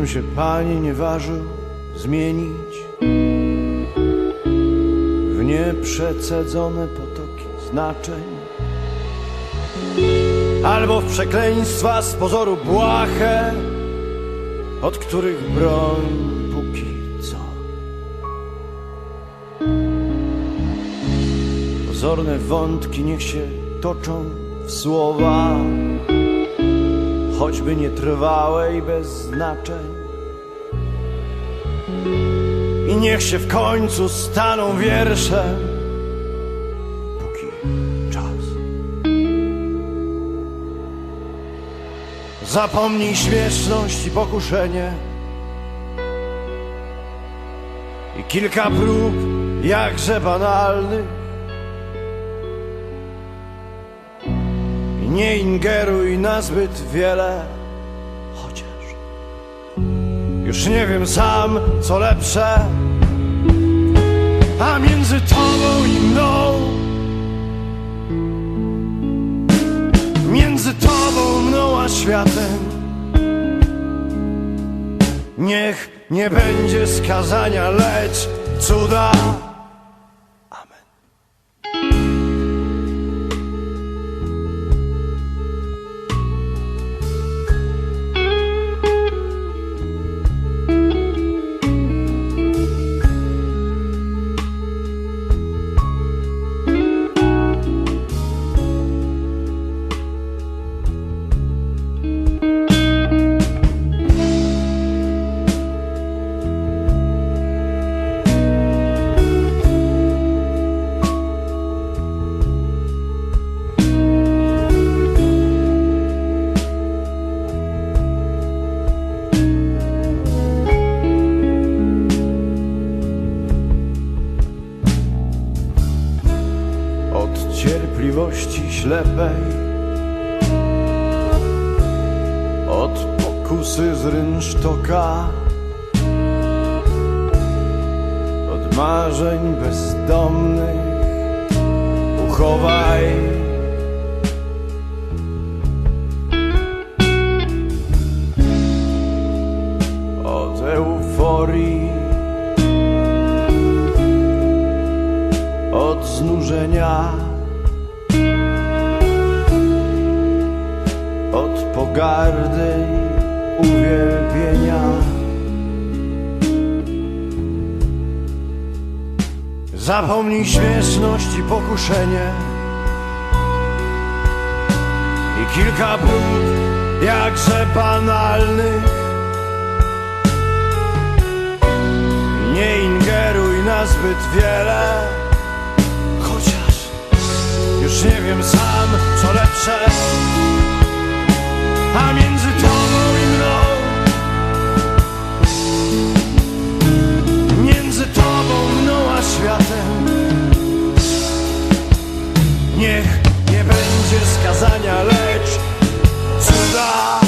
Żebym się pani nie ważył zmienić. W nieprzecedzone potoki znaczeń. Albo w przekleństwa z pozoru błahe, od których broń póki co. Pozorne wątki niech się toczą w słowa, choćby nietrwałe i bez znaczeń. I niech się w końcu staną wierszem, póki czas. Zapomnij śmieszność i pokuszenie i kilka prób jakże banalnych. Nie ingeruj na zbyt wiele, chociaż już nie wiem sam, co lepsze, a między tobą i mną, między tobą, mną a światem, niech nie będzie skazania, lecz cuda. Ślepej, od pokusy z rynsztoka, od marzeń bezdomnych uchowaj. Od euforii od znużenia, od pogardy i uwielbienia. Zapomnij śmieszność i pokuszenie i kilka prób jakże banalnych. Nie ingeruj na zbyt wiele Chociaż już nie wiem sam, co lepsze A między tobą i mną. Między tobą, mną a światem. Niech nie będzie skazania, lecz cuda.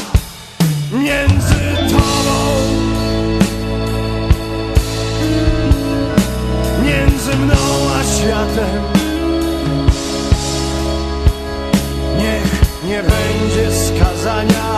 Między tobą. Między mną a światem. Niech nie będzie skazania, lecz